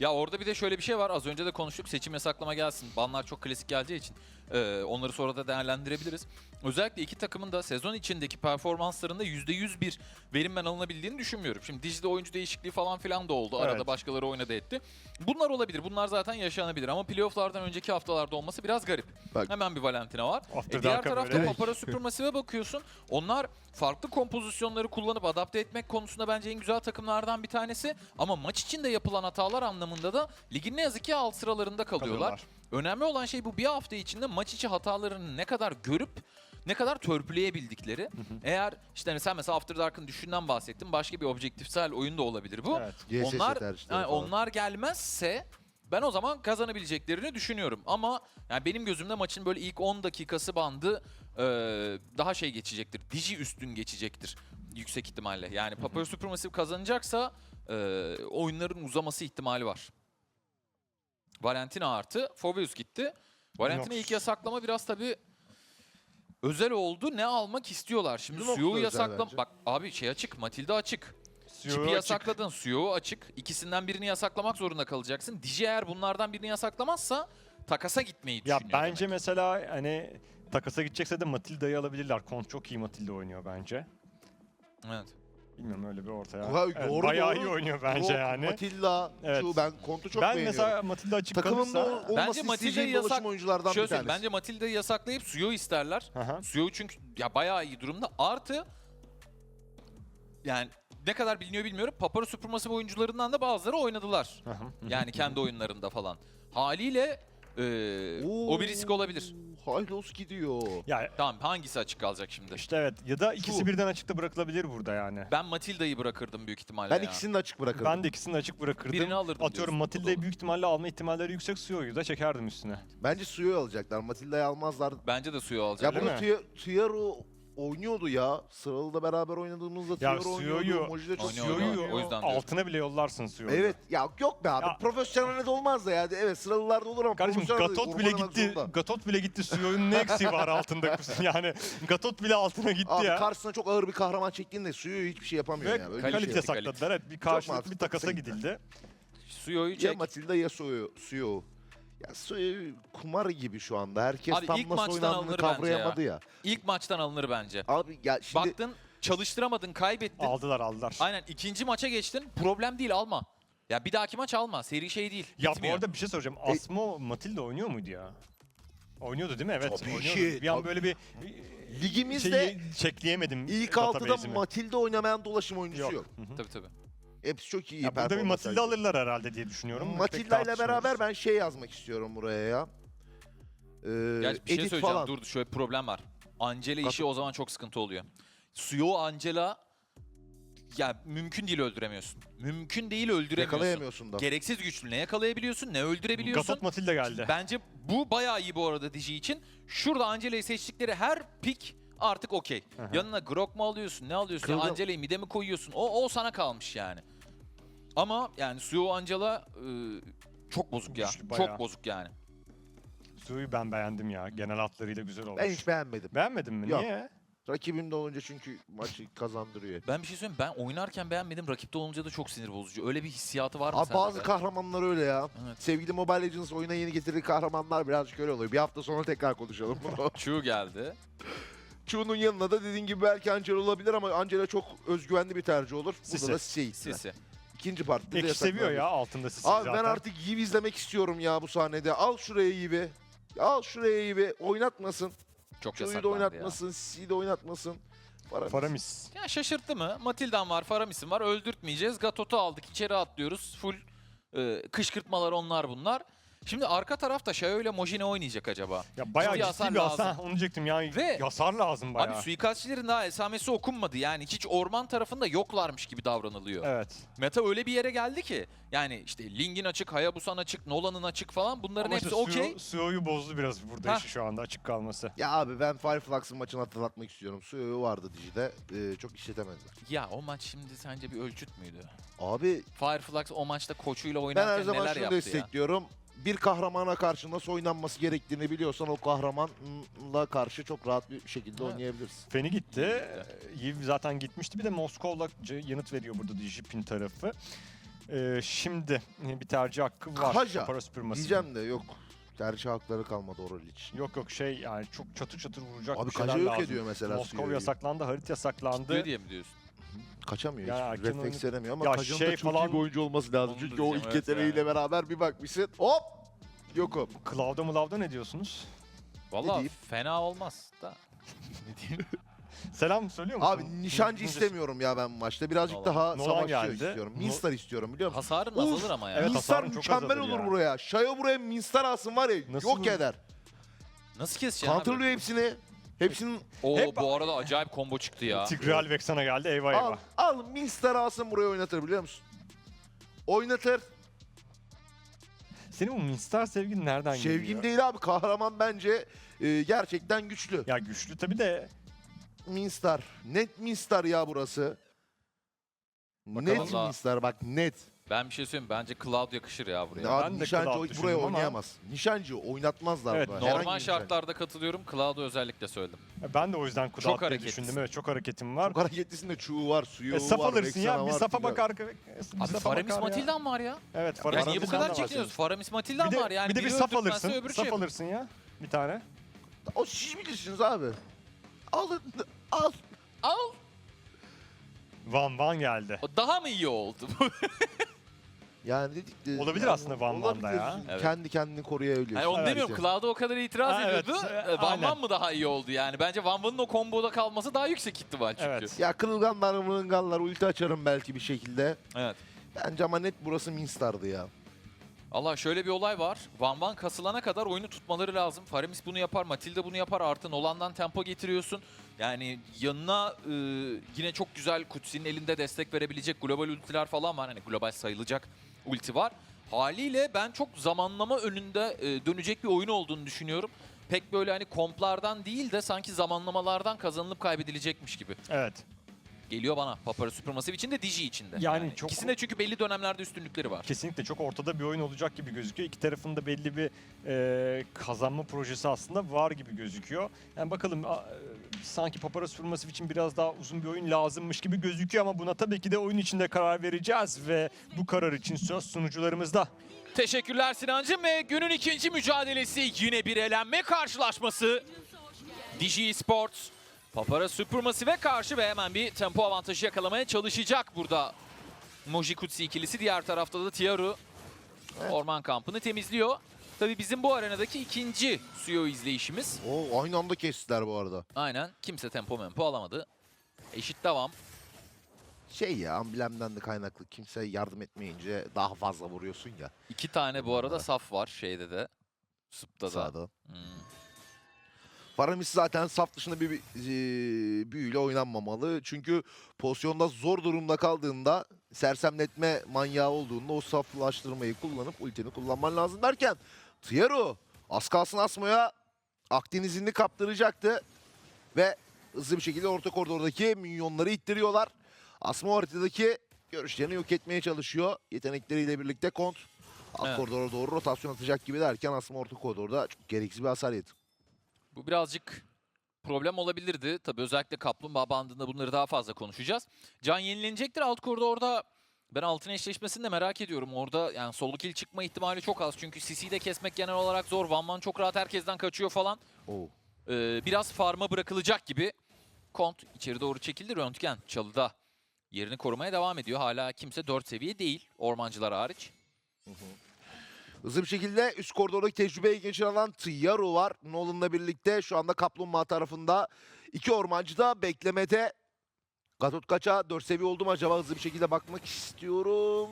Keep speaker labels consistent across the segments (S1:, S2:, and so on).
S1: Ya orada bir de şöyle bir şey var. Az önce de konuştuk. Seçim yasaklama gelsin. Banlar çok klasik geleceği için e, onları sonra da değerlendirebiliriz. Özellikle iki takımın da sezon içindeki performanslarında %100 bir verim ben alınabildiğini düşünmüyorum. Şimdi Dijide oyuncu değişikliği falan filan da oldu. Arada
S2: Evet.
S1: başkaları oynadı etti. Bunlar olabilir. Bunlar zaten yaşanabilir. Ama playofflardan önceki haftalarda olması biraz garip.
S3: Bak-
S1: Hemen bir Valentina var.
S2: After
S1: E, diğer
S2: Dark'a
S1: tarafta
S2: böyle.
S1: Papara Supermassive'e bakıyorsun. Onlar farklı kompozisyonları kullanıp adapte etmek konusunda bence en güzel takımlardan bir tanesi. Ama maç içinde yapılan hatalar anlamında da ligin ne yazık ki alt sıralarında kalıyorlar.
S2: Kalıyorlar.
S1: Önemli olan şey bu bir hafta içinde maç içi hatalarını ne kadar görüp ne kadar törpüleyebildikleri. Eğer işte hani sen mesela After Dark'ın düşünden bahsettin. Başka bir objektifsel oyun da olabilir bu.
S2: Evet.
S3: GSS
S1: onlar
S3: tercihleri
S1: yani
S3: falan.
S1: onlar gelmezse ben o zaman kazanabileceklerini düşünüyorum. Ama yani benim gözümde maçın böyle ilk 10 dakikası bandı e, daha şey geçecektir. Digi üstün geçecektir yüksek ihtimalle. Yani Papaya Supermassive kazanacaksa e, oyunların uzaması ihtimali var. Valentina artı Foveus gitti. Valentina
S2: Nox.
S1: ilk yasaklama biraz tabii özel oldu. Ne almak istiyorlar? Şimdi
S3: da özel
S1: yasaklam...
S3: bence.
S1: Bak abi şey açık. Matilda açık.
S2: Suyu
S1: Çipi
S2: açık.
S1: yasakladın, Suyo açık. İkisinden birini yasaklamak zorunda kalacaksın. Digi eğer bunlardan birini yasaklamazsa takasa gitmeyi
S2: Ya
S1: düşünüyor.
S2: bence mesela hani takasa gidecekse de Matilda'yı alabilirler. Kont çok iyi Matilda oynuyor bence.
S1: demek. Evet.
S2: Bilmiyorum öyle bir ortaya.
S3: Vay,
S2: Evet,
S3: doğru,
S2: bayağı
S3: doğru.
S2: iyi oynuyor bence
S3: Rock,
S2: yani.
S3: Matilla,
S2: Evet.
S3: şu ben kontu çok
S2: ben
S3: beğeniyorum.
S2: mesela Matilda açık
S3: Takımımda
S2: kalırsa...
S1: Bence Matilda'yı yasak...
S3: oyunculardan
S1: Şöyle
S3: bir tanesi.
S1: bence Matilda'yı yasaklayıp Suyo isterler.
S2: Aha.
S1: Suyo çünkü ya bayağı iyi durumda. Artı yani ne kadar biliniyor bilmiyorum. Papara Supermassive oyuncularından da bazıları oynadılar. Yani kendi oyunlarında falan. Haliyle e, o bir risk olabilir.
S3: Haylos gidiyor.
S2: Ya
S1: Tamam hangisi açık kalacak şimdi?
S2: işte evet ya da ikisi
S3: Şu.
S2: birden açıkta bırakılabilir burada yani.
S1: Ben Matilda'yı bırakırdım büyük ihtimalle
S3: Ben
S1: ya.
S3: ikisini de açık bırakırım.
S2: Ben de ikisini de açık bırakırdım.
S1: Birini alırdım
S2: Atıyorum
S1: diyorsun.
S2: Matilda'yı büyük ihtimalle alma ihtimalleri yüksek Suyo'yu da çekerdim üstüne.
S3: Bence Suyo'yu alacaklar. Matilda'yı almazlar.
S1: Bence de suyu
S3: Ya
S1: alacak.
S2: Değil
S3: bunu
S2: mi?
S3: Tuya- Tuyaro oynuyordu ya. Sıralı'da beraber oynadığımızda
S2: Ya Suyo'yu-
S3: oynuyordu. Moji de çok
S1: Oynuyor,
S3: Suyo'yu
S1: oynuyor. O yüzden
S2: altına bile yollarsın Suyo'yu.
S3: Evet ya yok be abi.
S2: Ya-
S3: Profesyonelde olmaz da ya. Evet sıralılarda olur ama
S2: Kardeşim
S3: profesyonelde
S2: Gatot bile gitti.
S3: zorunda.
S2: Gatot bile gitti. Suyo'nun ne eksiği var altında? yani Gatot bile altına gitti
S3: Abi
S2: ya.
S3: karşısına çok ağır bir kahraman çektiğinde Suyo'yu hiççir şey yapamıyor
S2: Ve
S3: ya. Böyle bir
S2: kalite
S3: şey.
S2: sakladılar. Evet bir karşılıklı bir takasa gidildi.
S1: Suyo'yu
S3: Ya
S1: çek.
S3: Matilda ya Suyo. Suyo. Ya Suyo kumar gibi şu anda. Herkes
S1: Abi
S3: tam
S1: ilk
S3: nasıl
S1: maçtan
S3: oynandığını
S1: alınır bence
S3: kavrayamadı ya.
S1: İlk maçtan alınır bence.
S3: Abi ya şimdi
S1: Baktın çalıştıramadın kaybettin.
S2: Aldılar aldılar.
S1: Aynen ikinci maça geçtin. Problem değil alma. Ya bir dahaki maç alma. Seri şey değil.
S2: Ya
S1: Bitmiyor.
S2: bu arada bir şey soracağım.
S3: E-
S2: Asmo Matilda oynuyor muydu ya? Oynuyordu değil mi? Evet.
S3: Tabii
S2: oynuyordu.
S3: ki,
S2: Bir an
S3: tabii.
S2: böyle bir
S3: ligimizde
S2: şeyi çekleyemedim.
S3: ilk altıda
S2: database'imi.
S3: Matilda oynamayan dolaşım oyuncusu yok.
S2: yok. Hı hı.
S1: Tabii tabii.
S3: Hepsi çok iyi
S2: Ya burada bir
S3: performans
S2: Matilda alırlar herhalde diye düşünüyorum.
S3: Matilda ile beraber ben şey yazmak istiyorum buraya ya. Ee,
S1: Gerçi bir şey
S3: edit
S1: söyleyeceğim.
S3: falan.
S1: Dur şöyle bir problem var. Angela işi
S3: Katı-
S1: o zaman çok sıkıntı oluyor. Suyo Angela ya mümkün değil öldüremiyorsun. Mümkün değil öldüremiyorsun.
S3: Yakalayamıyorsun da.
S1: Gereksiz güçlü ne yakalayabiliyorsun ne öldürebiliyorsun.
S2: Gatot Matilda geldi.
S1: Bence bu bayağı iyi bu arada Digi için. Şurada Angela'yı seçtikleri her pick artık okey.
S2: Aha.
S1: Yanına Grok mu alıyorsun, ne alıyorsun? Ya
S3: Kırdım.
S1: Angela'yı mide mi koyuyorsun? O, o sana kalmış yani. Ama yani Suyo Angela e, çok bozuk ya.
S2: Güçlü bayağı.
S1: Çok bozuk yani.
S2: Suyu ben beğendim ya. Genel hatlarıyla güzel olmuş.
S3: Ben hiç beğenmedim.
S2: Beğenmedin mi?
S3: Yok.
S2: Niye?
S3: Rakibimde olunca çünkü maçı kazandırıyor.
S1: Ben bir şey söyleyeyim ben oynarken beğenmedim. Rakipte olunca da çok sinir bozucu. Öyle bir hissiyatı var mı
S3: Abi
S1: sende
S3: bazı
S1: de?
S3: kahramanlar öyle ya.
S1: Evet.
S3: Sevgili Mobile Legends oyuna yeni getirdiği kahramanlar birazcık öyle oluyor. Bir hafta sonra tekrar konuşalım bunu.
S1: Chu geldi.
S3: Chu'nun yanına da dediğin gibi belki Angela olabilir ama Angela çok özgüvenli bir tercih olur. Burada
S2: Sisi.
S3: da Sisi.
S1: Sisi.
S3: İkinci partide de
S2: Eki seviyor ya altında sisi
S3: Abi
S2: zaten.
S3: ben artık Yiv izlemek istiyorum ya bu sahnede. Al şuraya Yiv'i. Al şuraya Yiv'i. Oynatmasın.
S1: Çok
S3: Chu'yu da
S1: yasaklandı
S3: oynatmasın. Sisi'yi de oynatmasın. Para
S2: Faramis.
S1: Ya şaşırttı mı? Matildan var, Faramis'in var. Öldürtmeyeceğiz. Gatot'u aldık. içeri atlıyoruz. Full e, kışkırtmalar onlar bunlar. Şimdi arka tarafta Xiao ile Moji ne oynayacak acaba?
S2: Ya bayağı
S1: Ciddi
S2: ciddi,
S1: hasar
S2: bir hasar.
S1: lazım.
S2: Onu diyecektim ya.
S1: Ve-
S2: Hasar lazım bayağı.
S1: Abi suikastçilerin daha esamesi okunmadı. Yani hiç orman tarafında yoklarmış gibi davranılıyor.
S2: Evet.
S1: Meta öyle bir yere geldi ki. Yani işte Ling'in açık, Hayabusa'nın açık, Nolan'ın açık falan bunların
S2: Ama
S1: hepsi
S2: işte
S1: okey.
S2: Suyo- Suyo'yu bozdu biraz burada
S1: Hah.
S2: işi şu anda açık kalması.
S3: Ya abi ben Fireflux'ın maçını hatırlatmak istiyorum. Suyo vardı Digi'de. Ee, çok işletemediler.
S1: Ya o maç şimdi sence bir ölçüt müydü?
S3: Abi
S1: Fireflux o maçta koçuyla
S3: ben
S1: oynarken
S3: her zaman
S1: neler
S3: şunu
S1: yaptı ya?
S3: Bir kahramana karşı nasıl oynanması gerektiğini biliyorsan o kahramanla karşı çok rahat bir şekilde
S1: Evet.
S3: oynayabilirsin.
S2: Feni gitti. Yiv zaten gitmişti. Bir de Moskov'la c- yanıt veriyor burada Dijipin tarafı. Ee, şimdi bir tercih hakkı var.
S3: Kaja.
S2: Para süpürmesi.
S3: Diyeceğim de yok. Tercih hakları kalmadı Oral için.
S2: Yok yok şey yani çok çatır çatır vuracak
S3: Abi
S2: bir şeyler
S3: Kaja yok
S2: lazım.
S3: ediyor mesela
S2: Moskova yasaklandı, Harit yasaklandı.
S1: Diyor diye mi diyorsun?
S3: Kaçamıyor
S2: Ya
S3: hiç. Refleks
S2: oyunu-
S3: veremiyor ama
S2: Ya
S3: Kaja'nın
S2: şey
S3: da çok
S2: falan-
S3: iyi bir oyuncu olması lazım.
S1: Onu
S3: Çünkü o ilk
S1: evet
S3: yeteneğiyle
S1: yani.
S3: beraber bir bakmışsın. Hop! Yokum.
S2: Cloud'a Mılav'da ne diyorsunuz?
S1: Valla fena olmaz da. ne diyeyim?
S2: Selam söylüyor musun?
S3: Abi nişancı istemiyorum ya ben bu maçta. Birazcık
S1: Vallahi.
S3: daha
S2: Nolan
S3: savaşçı
S2: geldi.
S3: istiyorum. Minstar istiyorum biliyor musun?
S1: Hasarın
S3: Uf!
S1: azalır ama ya.
S2: Evet,
S3: Minstar mükemmel olur
S2: ya.
S3: buraya. Şayo buraya Minstar alsın var ya
S2: Nasıl
S3: yok
S2: bu-
S3: eder.
S1: Nasıl keseceksin?
S3: Counterlıyor hepsini. Hepsinin
S1: Oo
S2: Hep-
S1: bu arada acayip combo çıktı ya.
S2: Tigreal Vexana geldi eyvah
S3: al,
S2: eyvah.
S3: al Minstar alsın buraya oynatır biliyor musun? Oynatır.
S2: Senin bu Minstar sevgin nereden geliyor?
S3: Sevgim değil abi kahraman bence e, gerçekten güçlü.
S2: Ya güçlü tabii de
S3: Minstar. Net Minstar ya burası. Net
S1: Bakalım.
S3: Minstar bak net.
S1: Ben bir şey söyleyeyim bence Cloud yakışır ya buraya.
S3: Ya
S2: ben de
S3: nişancı
S2: Cloud
S3: oy-
S2: düşündüm
S3: buraya
S2: ama-
S3: oynayamaz. Nişancı oynatmazlar
S2: Evet,
S3: buraya. Herhangi bir
S1: Normal
S3: nişancı.
S1: şartlarda katılıyorum. Cloud'u özellikle söyledim.
S2: ben de o yüzden
S1: Çok
S2: Cloud diye
S1: hareketlisin.
S2: düşündüm. Evet çok hareketim var.
S3: Çok hareketlisinde çuğu var, suyu
S2: E, saf
S3: var,
S2: alırsın ya. Bir
S3: var,
S2: safa bakar. bir
S1: Abi
S2: safa
S1: Faramis
S2: bakar ya.
S1: Matilda'm var ya.
S2: Evet Faramis
S1: niye bu
S2: Matilda'dan
S1: kadar çekiniyoruz?
S2: bahsediyoruz.
S1: Faramis Matilda'm
S2: Bir de,
S1: var yani.
S2: bir de bir
S1: Biri
S2: saf
S1: öldürtmezse
S2: alırsın.
S1: öbürü
S2: Saf
S1: şey-
S2: alırsın ya. Bir tane.
S3: O siz bilirsiniz abi. Alın, al.
S1: Al.
S2: Van Van geldi.
S1: O Daha mı iyi oldu?
S3: Yani dedik de,
S2: Olabilir
S3: yani
S2: aslında Van Van'da
S3: olabilir.
S2: ya.
S1: Evet.
S3: Kendi kendini koruyabiliyor.
S1: Yani onu
S2: Evet.
S1: demiyorum. Cloud'a o kadar itiraz
S2: Ha, evet.
S1: ediyordu. Ee, Van
S2: aynen.
S1: Van mı daha iyi oldu yani? Bence Van Van'ın o komboda kalması daha yüksek ihtimal çünkü.
S2: Evet.
S3: Ya kırılganlar mırılganlar ulti açarım belki bir şekilde.
S1: Evet.
S3: Bence ama net burası Minstar'dı ya.
S1: Allah şöyle bir olay var. Van Van kasılana kadar oyunu tutmaları lazım. Faramis bunu yapar, Matilda bunu yapar. Artı Nolan'dan tempo getiriyorsun. Yani yanına e, yine çok güzel Kutsi'nin elinde destek verebilecek global ultiler falan var. Hani global sayılacak ulti var. Haliyle ben çok zamanlama önünde e, dönecek bir oyun olduğunu düşünüyorum. Pek böyle hani komplardan değil de sanki zamanlamalardan kazanılıp kaybedilecekmiş gibi.
S2: Evet.
S1: Geliyor bana Papara Supermassive için de Digi için de.
S2: Yani çok-
S1: İkisinde çünkü belli dönemlerde üstünlükleri var.
S2: Kesinlikle çok ortada bir oyun olacak gibi gözüküyor. İki tarafın da belli bir e, kazanma projesi aslında var gibi gözüküyor. Yani bakalım a- e, sanki Papara Supermassive için biraz daha uzun bir oyun lazımmış gibi gözüküyor ama buna tabii ki de oyun içinde karar vereceğiz ve bu karar için söz sunucularımızda.
S1: Teşekkürler Sinancım ve günün ikinci mücadelesi yine bir elenme karşılaşması. Digi Sports Papara Supermassive'e karşı ve hemen bir tempo avantajı yakalamaya çalışacak burada. Moji Kutsi ikilisi diğer tarafta da Tiaru
S3: Evet.
S1: orman kampını temizliyor. Tabii bizim bu arenadaki ikinci Suyo izleyişimiz.
S3: O aynı anda kestiler bu arada.
S1: Aynen kimse tempo mempo alamadı. Eşit devam.
S3: Şey ya amblemden de kaynaklı kimse yardım etmeyince daha fazla vuruyorsun ya
S1: İki tane bu arada saf var şeyde de. Sıp'ta da.
S3: sağda.
S1: Hmm.
S3: Faramis zaten saf dışında bir, bir e, büyüyle oynanmamalı. Çünkü pozisyonda zor durumda kaldığında sersemletme manyağı olduğunda o saflaştırmayı kullanıp ultini kullanman lazım derken Tiero az kalsın Asmo'ya Akdeniz'ini kaptıracaktı ve hızlı bir şekilde orta koridordaki minyonları ittiriyorlar. Asmo haritadaki görüşlerini yok etmeye çalışıyor. Yetenekleriyle birlikte kont alt
S1: Evet.
S3: koridora doğru rotasyon atacak gibi derken Asmo orta koridorda çok gereksiz bir hasar yedi.
S1: Bu birazcık problem olabilirdi. Tabii özellikle Kaplumbağa bandında bunları daha fazla konuşacağız. Can yenilenecektir. Alt koridorda ben altın eşleşmesini de merak ediyorum. Orada yani solo kill çıkma ihtimali çok az. Çünkü CC'yi de kesmek genel olarak zor. Van Van çok rahat herkesten kaçıyor falan.
S3: Oo.
S1: Ee, biraz farma bırakılacak gibi. Kont içeri doğru çekildi. Röntgen çalıda yerini korumaya devam ediyor. Hala kimse 4 seviye değil. Ormancılar hariç.
S3: Hızlı bir şekilde üst koridordaki tecrübeyi alan Tiyaru var. Nolan'la birlikte şu anda Kaplumbağa tarafında. iki ormancı da beklemede. Gatot kaça 4 seviye oldu mu acaba hızlı bir şekilde bakmak istiyorum.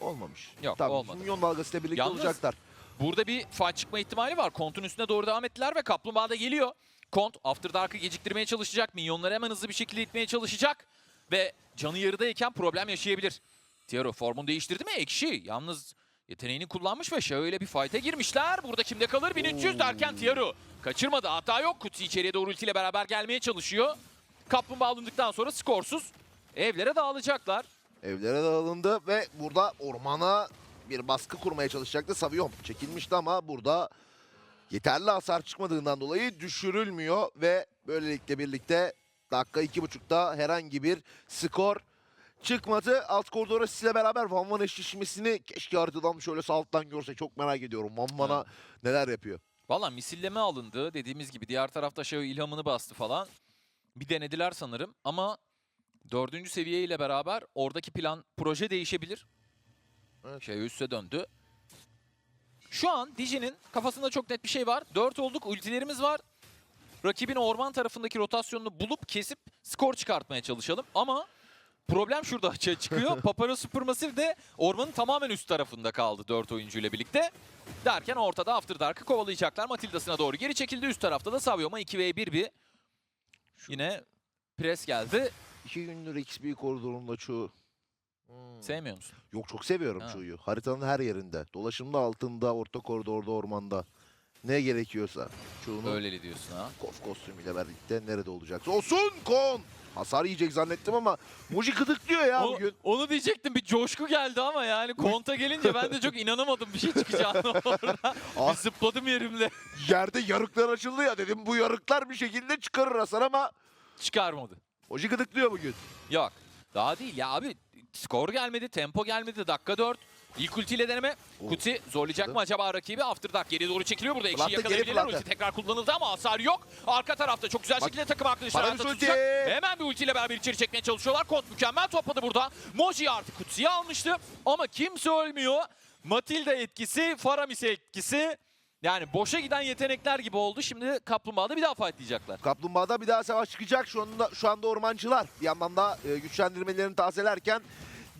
S3: Olmamış.
S1: Yok,
S3: Tabii,
S1: olmadı.
S3: Minyon dalgasıyla birlikte
S1: Yalnız-
S3: olacaklar.
S1: Burada bir fight çıkma ihtimali var. Kont'un üstüne doğru devam ettiler ve Kaplumbağa da geliyor. Kont After Dark'ı geciktirmeye çalışacak. Minyonları hemen hızlı bir şekilde itmeye çalışacak. Ve canı yarıdayken problem yaşayabilir. Tiaro formunu değiştirdi mi? Ekşi. Yalnız yeteneğini kullanmış ve şöyle bir fight'e girmişler. Burada kimde kalır? 1300 derken Tiaro kaçırmadı. Hata yok. Kutsi içeriye doğru ultiyle beraber gelmeye çalışıyor. Kaplumbağa alındıktan sonra skorsuz evlere dağılacaklar.
S3: Evlere dağılındı ve burada ormana bir baskı kurmaya çalışacaktı. Savion çekilmişti ama burada yeterli hasar çıkmadığından dolayı düşürülmüyor ve böylelikle birlikte dakika iki buçukta herhangi bir skor çıkmadı. Alt koridora sizle beraber Van Van eşleşmesini keşke haritadan şöyle sağ alttan görse çok merak ediyorum. Van Van'a neler yapıyor.
S1: Valla misilleme alındı dediğimiz gibi. Diğer tarafta şey ilhamını bastı falan. Bir denediler sanırım ama dördüncü seviye ile beraber oradaki plan proje değişebilir.
S3: Evet.
S1: Şey üste döndü. Şu an Diji'nin kafasında çok net bir şey var. 4 olduk, ultilerimiz var. Rakibin orman tarafındaki rotasyonunu bulup kesip skor çıkartmaya çalışalım. Ama problem şurada açığa çıkıyor. Papara Supermassive de ormanın tamamen üst tarafında kaldı 4 oyuncuyla birlikte. Derken ortada After Dark'ı kovalayacaklar. Matilda'sına doğru geri çekildi. Üst tarafta da Savyoma 2v1 bir. Yine pres geldi.
S3: İki gündür XP koridorunda çoğu. Hmm.
S1: Sevmiyor musun?
S3: Yok çok seviyorum
S1: Ha.
S3: çoğuyu. Haritanın her yerinde. Dolaşımda altında, orta koridorda, ormanda. Ne gerekiyorsa. Çoğunu
S1: Öyleli diyorsun ha.
S3: Kof kostümüyle birlikte nerede olacaksa. Olsun kon! Hasar yiyecek zannettim ama Muji gıdıklıyor ya
S1: O-
S3: bugün.
S1: onu diyecektim bir coşku geldi ama yani konta gelince ben de çok inanamadım bir şey çıkacağını orada.
S3: Ah.
S1: bir zıpladım yerimle.
S3: Yerde yarıklar açıldı ya dedim bu yarıklar bir şekilde çıkarır hasar ama
S1: Çıkarmadı.
S3: Muji gıdıklıyor bugün.
S1: Yok. Daha değil ya abi. Skor gelmedi, tempo gelmedi. Dakika 4. İlk ultiyle deneme. Kuti zorlayacak mı acaba rakibi? After Dark geri doğru çekiliyor burada. Ekşi
S3: geri
S1: yakalayabilirler. Ulti tekrar kullanıldı ama hasar yok. Arka tarafta çok güzel şekilde takım arkadaşları hayatta
S3: ulti.
S1: tutacak. Hemen bir ultiyle beraber içeri çekmeye çalışıyorlar. Kont mükemmel topladı burada. Moji artık Kuti'yi almıştı. Ama kimse ölmüyor. Matilda etkisi, Faramis etkisi. Yani boşa giden yetenekler gibi oldu. Şimdi Kaplumbağa'da bir daha fightlayacaklar.
S3: Kaplumbağa'da bir daha savaş çıkacak. Şu anda, şu anda ormancılar bir yandan da e, güçlendirmelerini tazelerken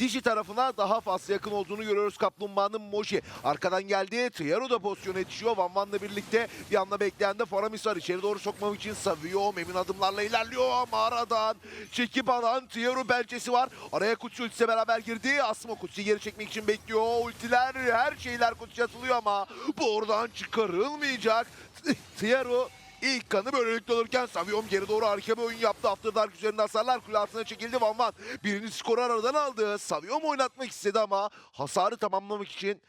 S3: Dişi tarafına daha fazla yakın olduğunu görüyoruz Kaplumbağa'nın Moji. Arkadan geldi. Triaro da pozisyona yetişiyor. Van Van'la birlikte bir anda bekleyen de Faramis var. İçeri doğru sokmak için Savio emin adımlarla ilerliyor ama aradan çekip alan Triaro belçesi var. Araya Kutsi ultisiyle beraber girdi. Asma Kutsi'yi geri çekmek için bekliyor. Ultiler her şeyler Kutsi'ye atılıyor ama bu oradan çıkarılmayacak. Triaro İlk kanı böylelikle alırken Savion geri doğru harika bir oyun yaptı. After Dark üzerinde hasarlar kule altına çekildi Van Van. Birinci skoru aradan aldı. Savion oynatmak istedi ama hasarı tamamlamak için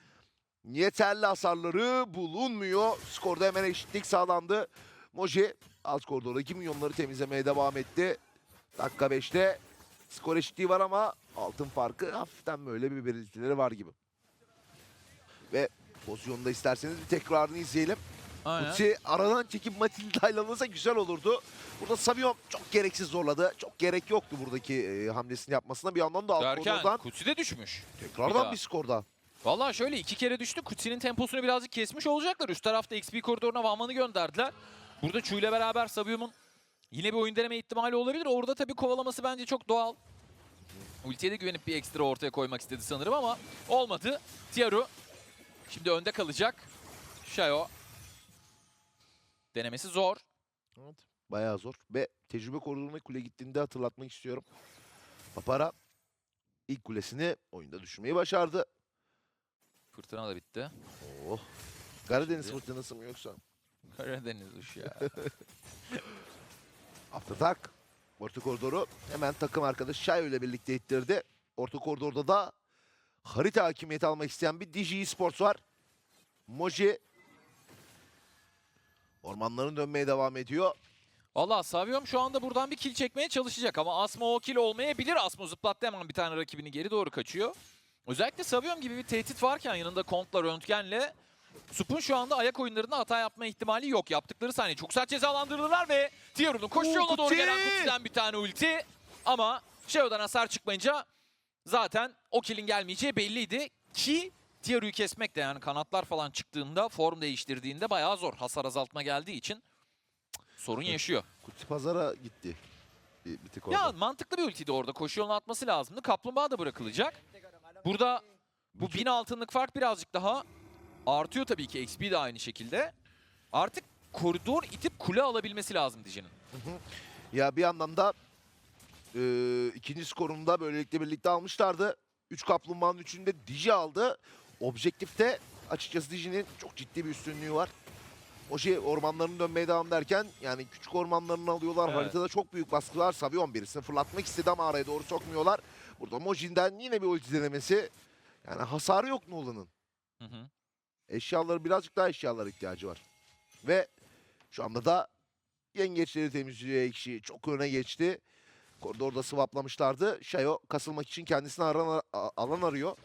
S3: yeterli hasarları bulunmuyor. Skorda hemen eşitlik sağlandı. Moji alt koridorda 2 milyonları temizlemeye devam etti. Dakika 5'te skor eşitliği var ama altın farkı hafiften böyle bir belirtileri var gibi. Ve pozisyonda isterseniz bir tekrarını izleyelim.
S1: Aynen.
S3: Kutsi aradan çekip Matilda ile alınsa güzel olurdu. Burada Savion çok gereksiz zorladı. Çok gerek yoktu buradaki e, hamlesini yapmasına. Bir yandan da alt
S1: Derken Kutsi de düşmüş. bir
S3: tekrardan
S1: daha.
S3: bir skorda.
S1: Valla şöyle iki kere düştü. Kutsi'nin temposunu birazcık kesmiş olacaklar. Üst tarafta XP koridoruna Vanman'ı gönderdiler. Burada Chu ile beraber Sabium'un yine bir oyun deneme ihtimali olabilir. Orada tabii kovalaması bence çok doğal. Ultiye de güvenip bir ekstra ortaya koymak istedi sanırım ama olmadı. Tiaru şimdi önde kalacak. Shayo. Denemesi zor.
S3: Evet. Bayağı zor. Ve tecrübe koridoruna kule gittiğinde hatırlatmak istiyorum. Papara ilk kulesini oyunda düşürmeyi başardı.
S1: Fırtına da bitti.
S3: Oh. Karadeniz fırtınası mı yoksa?
S1: Karadeniz uç ya.
S3: After Dark. Orta koridoru hemen takım arkadaşı Shayo ile birlikte ittirdi. Orta koridorda da harita hakimiyeti almak isteyen bir Digi Esports var. Moji ormanların dönmeye devam ediyor.
S1: Valla Savium şu anda buradan bir kill çekmeye çalışacak ama Asmo o kill olmayabilir. Asmo zıplattı hemen bir tane rakibini geri doğru kaçıyor. Özellikle Savium gibi bir tehdit varken yanında Kont'la Röntgen'le Sup'un şu anda ayak oyunlarında hata yapma ihtimali yok. Yaptıkları saniye çok sert cezalandırılırlar ve Tiaru'nun koşu
S3: Oo,
S1: yoluna doğru gelen Kuti'den bir tane ulti. Ama Sheo'dan hasar çıkmayınca zaten o kill'in gelmeyeceği belliydi. Ki Tiaru'yu kesmek de yani kanatlar falan çıktığında, form değiştirdiğinde bayağı zor. Hasar azaltma geldiği için sorun yaşıyor.
S3: Kutsi pazara gitti. Bir, bir tık orada.
S1: Ya mantıklı bir ultiydi orada. Koşu yoluna atması lazımdı. Kaplumbağa da bırakılacak. Burada bu bin altınlık fark birazcık daha artıyor tabii ki. XP de aynı şekilde. Artık koridor itip kule alabilmesi lazım Diji'nin.
S3: Ya bir yandan da e, ikinci skorunda böylelikle birlikte almışlardı. Üç kaplumbağanın üçünde Digi aldı. Objektifte açıkçası Digi'nin çok ciddi bir üstünlüğü var. O şey ormanların dönmeye devam derken yani küçük ormanlarını alıyorlar.
S1: Evet.
S3: Haritada çok büyük baskı var. Savion birisini fırlatmak istedi ama araya doğru sokmuyorlar. Burada Mojin'den yine bir ulti denemesi. Yani hasarı yok Nolan'ın.
S1: Hı hı.
S3: Eşyaları birazcık daha eşyalara ihtiyacı var. Ve şu anda da yengeçleri temizliyor ekşi. Çok öne geçti. Koridorda swaplamışlardı. Shayo kasılmak için kendisine aran, alan arıyor.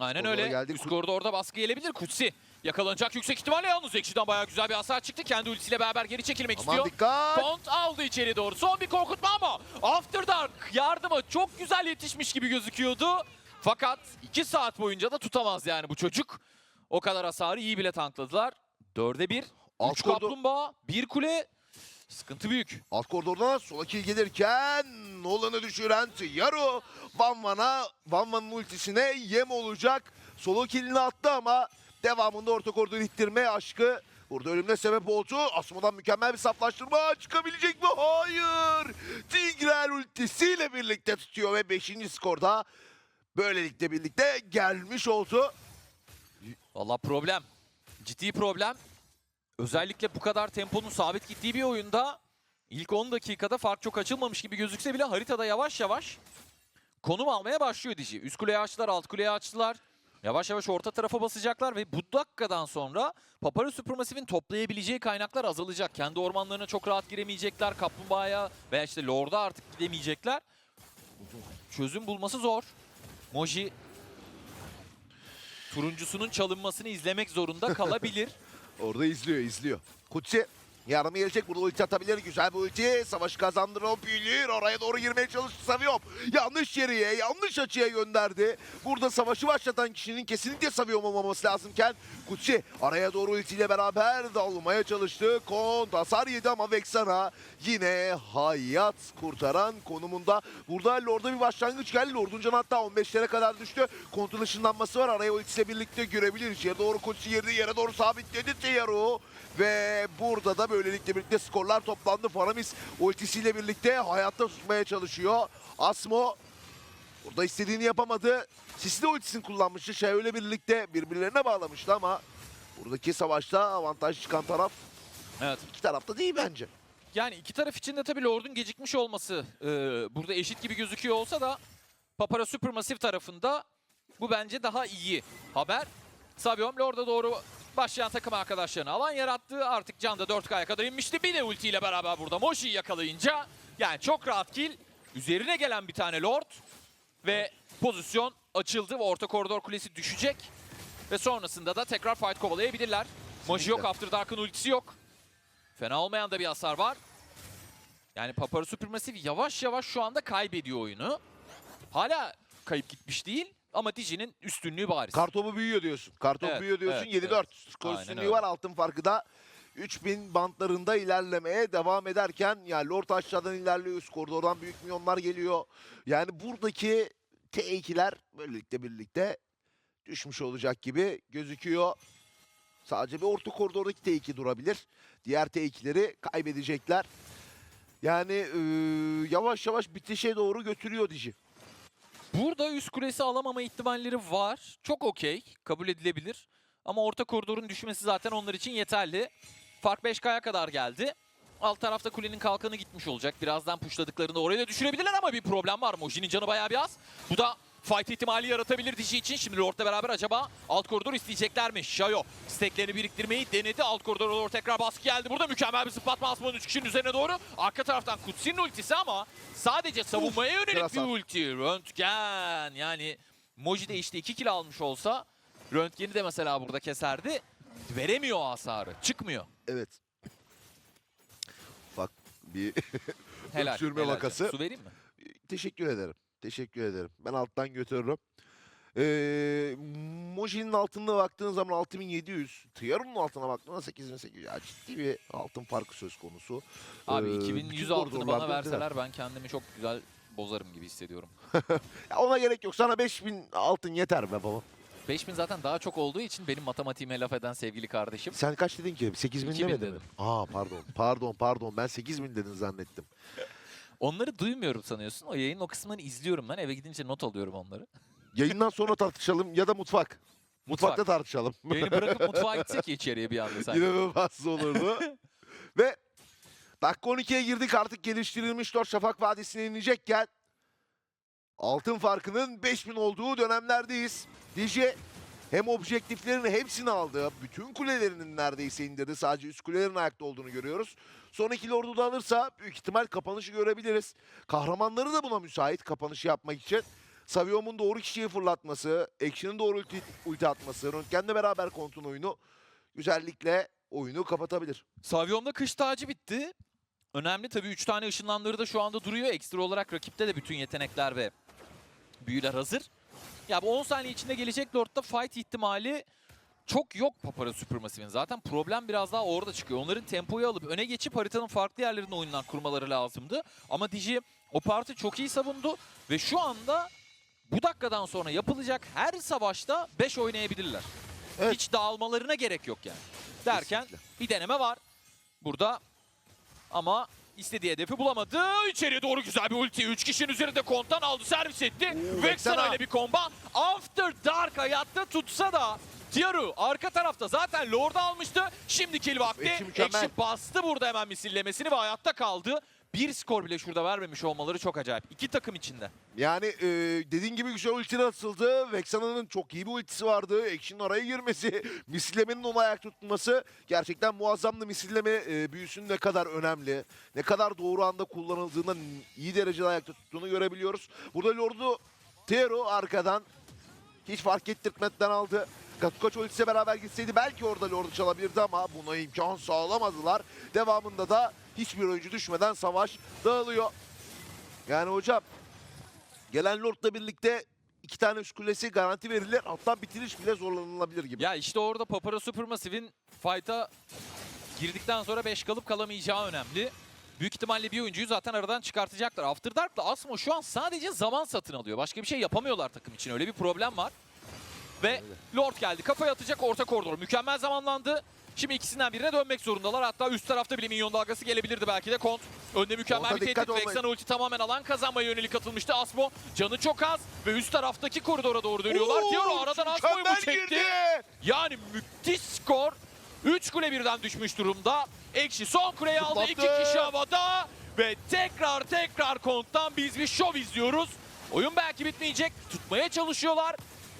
S1: Aynen öyle.
S3: geldi.
S1: Üst koridorda baskı gelebilir. Kutsi yakalanacak yüksek ihtimalle yalnız Ekşi'den bayağı güzel bir hasar çıktı. Kendi ultisiyle beraber geri çekilmek
S3: Aman
S1: istiyor.
S3: dikkat!
S1: Kont aldı içeri doğru. Son bir korkutma ama After Dark yardıma çok güzel yetişmiş gibi gözüküyordu. Fakat 2 saat boyunca da tutamaz yani bu çocuk. O kadar hasarı iyi bile tankladılar. 4'e 1.
S3: Alt
S1: 3
S3: koridor-
S1: kaplumbağa, 1 kule. Sıkıntı büyük.
S3: Alt koridordan sola kill gelirken Nolan'ı düşüren Yaro Van Van'a Van Van'ın ultisine yem olacak. Solo killini attı ama devamında orta koridoru ittirme aşkı burada ölümüne sebep oldu. Asmo'dan mükemmel bir saflaştırma çıkabilecek mi? Hayır. Tigrel ultisiyle birlikte tutuyor ve 5. skorda böylelikle birlikte gelmiş oldu.
S1: Valla problem. Ciddi problem. Özellikle bu kadar temponun sabit gittiği bir oyunda ilk 10 dakikada fark çok açılmamış gibi gözükse bile haritada yavaş yavaş konum almaya başlıyor Digi. Üst kuleye açtılar, alt kuleye açtılar. Yavaş yavaş orta tarafa basacaklar ve bu dakikadan sonra Papara Supermassive'in toplayabileceği kaynaklar azalacak. Kendi ormanlarına çok rahat giremeyecekler. Kaplumbağa'ya veya işte Lord'a artık gidemeyecekler. Çözüm bulması zor. Moji turuncusunun çalınmasını izlemek zorunda kalabilir.
S3: Orada izliyor, izliyor. Kutsi yardıma gelecek. Burada ulti atabilir. Güzel bir ulti. Savaşı kazandırabilir. Oraya doğru girmeye çalıştı Savion. Yanlış yere, yanlış açıya gönderdi. Burada savaşı başlatan kişinin kesinlikle Savion olmaması lazımken Kutsi araya doğru ultiyle beraber dalmaya çalıştı. Kont hasar yedi ama Vexana yine hayat kurtaran konumunda. Burada Lord'a bir başlangıç geldi. Lord'un canı hatta 15'lere kadar düştü. Kont'un ışınlanması var. Araya ultisiyle birlikte görebilir. İçeri doğru Kutsi girdi. Yere doğru sabitledi Teyaro. Ve burada da böylelikle birlikte skorlar toplandı. Faramis ultisiyle birlikte hayatta tutmaya çalışıyor. Asmo burada istediğini yapamadı. Sisi de ultisini kullanmıştı. Öyle birlikte birbirlerine bağlamıştı ama buradaki savaşta avantaj çıkan taraf
S1: Evet.
S3: iki tarafta değil bence.
S1: Yani iki taraf için de tabii Lord'un gecikmiş olması e, burada eşit gibi gözüküyor olsa da Papara Supermassive tarafında bu bence daha iyi haber. Sabiom Lord'a doğru başlayan takım arkadaşlarına alan yarattı. Artık Can da 4K'ya kadar inmişti. Bir de ultiyle beraber burada Moshi'yi yakalayınca yani çok rahat kill. Üzerine gelen bir tane Lord ve pozisyon açıldı ve orta koridor kulesi düşecek. Ve sonrasında da tekrar fight kovalayabilirler. Moshi yok. After Dark'ın ultisi yok. Fena olmayan da bir hasar var. Yani Papara Supermassive yavaş yavaş şu anda kaybediyor oyunu. Hala kayıp gitmiş değil ama Digi'nin üstünlüğü bariz.
S3: Kartopu büyüyor diyorsun. Kartopu
S1: Evet,
S3: büyüyor diyorsun.
S1: evet,
S3: 7-4 skor
S1: Aynen
S3: üstünlüğü
S1: öyle.
S3: var. Altın farkı da 3000 bantlarında ilerlemeye devam ederken ya Lord aşağıdan ilerliyor. Üst koridordan büyük milyonlar geliyor. Yani buradaki T2'ler böylelikle birlikte düşmüş olacak gibi gözüküyor. Sadece bir orta koridordaki T2 durabilir. Diğer T2'leri kaybedecekler. Yani eee, yavaş yavaş bitişe doğru götürüyor Digi.
S1: Burada üst kulesi alamama ihtimalleri var. Çok okey. Kabul edilebilir. Ama orta koridorun düşmesi zaten onlar için yeterli. Fark 5K'ya kadar geldi. Alt tarafta kulenin kalkanı gitmiş olacak. Birazdan pushladıklarında oraya da düşürebilirler ama bir problem var. Moji'nin canı bayağı bir az. Bu da fight ihtimali yaratabilir Digi için. Şimdi Lord'la beraber acaba alt koridor isteyecekler mi? Shayo steklerini biriktirmeyi denedi. Alt koridora doğru tekrar baskı geldi. Burada mükemmel bir zıplatma Asman'ın 3 kişinin üzerine doğru. Arka taraftan Kutsi'nin ultisi ama sadece savunmaya yönelik bir ulti. Röntgen yani Moji de işte 2 kill almış olsa Röntgen'i de mesela burada keserdi. Veremiyor o hasarı. Çıkmıyor.
S3: Evet. Bak bir
S1: Helal.
S3: Öksürme
S1: helal.
S3: vakası.
S1: Su vereyim mi?
S3: Teşekkür ederim. Teşekkür ederim. Ben alttan götürürüm. Ee, Moji'nin altında baktığın zaman 6700. Tiyaro'nun altına baktığında 8800. Ya ciddi bir altın farkı söz konusu.
S1: Abi
S3: Ee,
S1: 2100
S3: bütün
S1: altını bana verseler ben kendimi çok güzel bozarım gibi hissediyorum.
S3: Ya ona gerek yok. Sana 5000 altın yeter be baba.
S1: 5000 zaten daha çok olduğu için benim matematiğime laf eden sevgili kardeşim.
S3: Sen kaç dedin ki? 8000
S1: 2000
S3: demedin mi? Aa pardon. Pardon pardon. Ben 8000 dedin zannettim.
S1: Onları duymuyorum sanıyorsun. O yayının o kısımlarını izliyorum ben. Eve gidince not alıyorum onları.
S3: Yayından sonra tartışalım ya da mutfak. Mutfakta tartışalım.
S1: Yayını bırakıp mutfağa gitsek ya içeriye bir anda sanki.
S3: İnanılmaz olurdu. Ve dakika 12'ye girdik artık geliştirilmiş 4 Şafak Vadisi'ne inecekken altın farkının 5000 olduğu dönemlerdeyiz. DJ hem objektiflerin hepsini aldı. Bütün kulelerinin neredeyse indirdi. Sadece üst kulelerin ayakta olduğunu görüyoruz. Son iki lordu da alırsa büyük ihtimal kapanışı görebiliriz. Kahramanları da buna müsait kapanışı yapmak için. Saviom'un doğru kişiyi fırlatması, Action'ın doğru ulti, ulti atması, Röntgen'le beraber kontun oyunu güzellikle oyunu kapatabilir.
S1: Savyom'da kış tacı bitti. Önemli tabii 3 tane ışınlanları da şu anda duruyor. Ekstra olarak rakipte de bütün yetenekler ve büyüler hazır. Ya bu 10 saniye içinde gelecek Lord'da fight ihtimali çok yok Papara Supermassive'in. Zaten problem biraz daha orada çıkıyor. Onların tempoyu alıp öne geçip haritanın farklı yerlerinde oyundan kurmaları lazımdı. Ama Digi o parti çok iyi savundu ve şu anda bu dakikadan sonra yapılacak her savaşta 5 oynayabilirler.
S3: Evet.
S1: Hiç dağılmalarına gerek yok yani. Derken
S3: Kesinlikle.
S1: bir deneme var burada ama istediği hedefi bulamadı. İçeriye doğru güzel bir ulti. 3 kişinin üzerinde kontan aldı, servis etti. Vexana. ile bir komba. After Dark hayatta tutsa da Tiaru arka tarafta zaten Lord'u almıştı. Şimdi kill vakti.
S3: Ekşi
S1: bastı burada hemen misillemesini ve hayatta kaldı. Bir skor bile şurada vermemiş olmaları çok acayip. İki takım içinde.
S3: Yani e, dediğin gibi güzel ulti atıldı. Vexana'nın çok iyi bir ultisi vardı. Action'ın araya girmesi, misillemenin onu ayak tutması gerçekten muazzamdı. Misilleme e, büyüsünün ne kadar önemli, ne kadar doğru anda kullanıldığında iyi derecede ayakta tuttuğunu görebiliyoruz. Burada Lord'u Tero arkadan hiç fark ettirtmeden aldı. Katukaç ultisiyle beraber gitseydi belki orada Lord'u çalabilirdi ama buna imkan sağlamadılar. Devamında da hiçbir oyuncu düşmeden savaş dağılıyor. Yani hocam Gelen Lord'la birlikte iki tane üst kulesi garanti verilir. Hatta bitiriş bile zorlanılabilir gibi.
S1: Ya işte orada Papara Supermassive'in fight'a girdikten sonra 5 kalıp kalamayacağı önemli. Büyük ihtimalle bir oyuncuyu zaten aradan çıkartacaklar. After Dark'la Asmo şu an sadece zaman satın alıyor. Başka bir şey yapamıyorlar takım için. Öyle bir problem var. Ve Lord geldi. Kafaya atacak orta koridor. Mükemmel zamanlandı. Şimdi ikisinden birine dönmek zorundalar. Hatta üst tarafta bile minyon dalgası gelebilirdi belki de Kont. Önde mükemmel
S3: Kont'a
S1: bir tehdit. Vexana ulti tamamen alan kazanmaya yönelik atılmıştı. Asmo canı çok az ve üst taraftaki koridora doğru dönüyorlar.
S3: Oo,
S1: aradan Asmo'yu mu çekti?
S3: girdi.
S1: Yani müthiş skor. 3 kule birden düşmüş durumda. Ekşi son kuleyi aldı.
S3: Zıplattı.
S1: 2 kişi havada. Ve tekrar tekrar konttan biz bir şov izliyoruz. Oyun belki bitmeyecek. Tutmaya çalışıyorlar.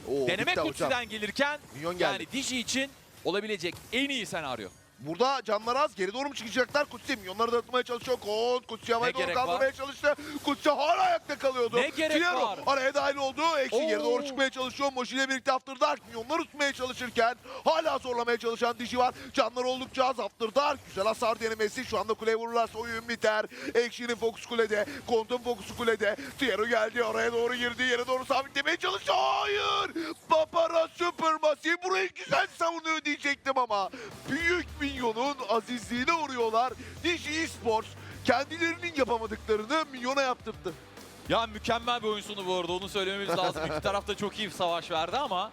S3: Oo,
S1: Deneme
S3: bitti hocam.
S1: kutudan gelirken
S3: Minyon geldi.
S1: yani Digi için olabilecek en iyi senaryo.
S3: Burada canlar az. Geri doğru mu çıkacaklar? Kutsi milyonları dağıtmaya çalışıyor. Kont. Kutsi havaya doğru kaldırmaya çalıştı. Kutsi hala ayakta kalıyordu.
S1: Ne gerek
S3: Tiero
S1: var?
S3: araya dahil oldu. Ekşi geri doğru çıkmaya çalışıyor. Moji ile birlikte After Dark milyonları tutmaya çalışırken hala zorlamaya çalışan Digi var. Canlar oldukça az After Dark. Güzel hasar denemesi. Şu anda kuleye vururlarsa oyun biter. Ekşi'nin fokusu kulede. Kont'un fokusu kulede. Tiero geldi. Araya doğru girdi. Yere doğru sabitlemeye çalışıyor. Hayır. Papara Supermassive burayı güzel savunuyor diyecektim ama büyük minyonun azizliğine uğruyorlar. Digi Esports kendilerinin yapamadıklarını minyona yaptırdı.
S1: Ya mükemmel bir oyun sonu bu arada onu söylememiz lazım. İki tarafta çok iyi bir savaş verdi ama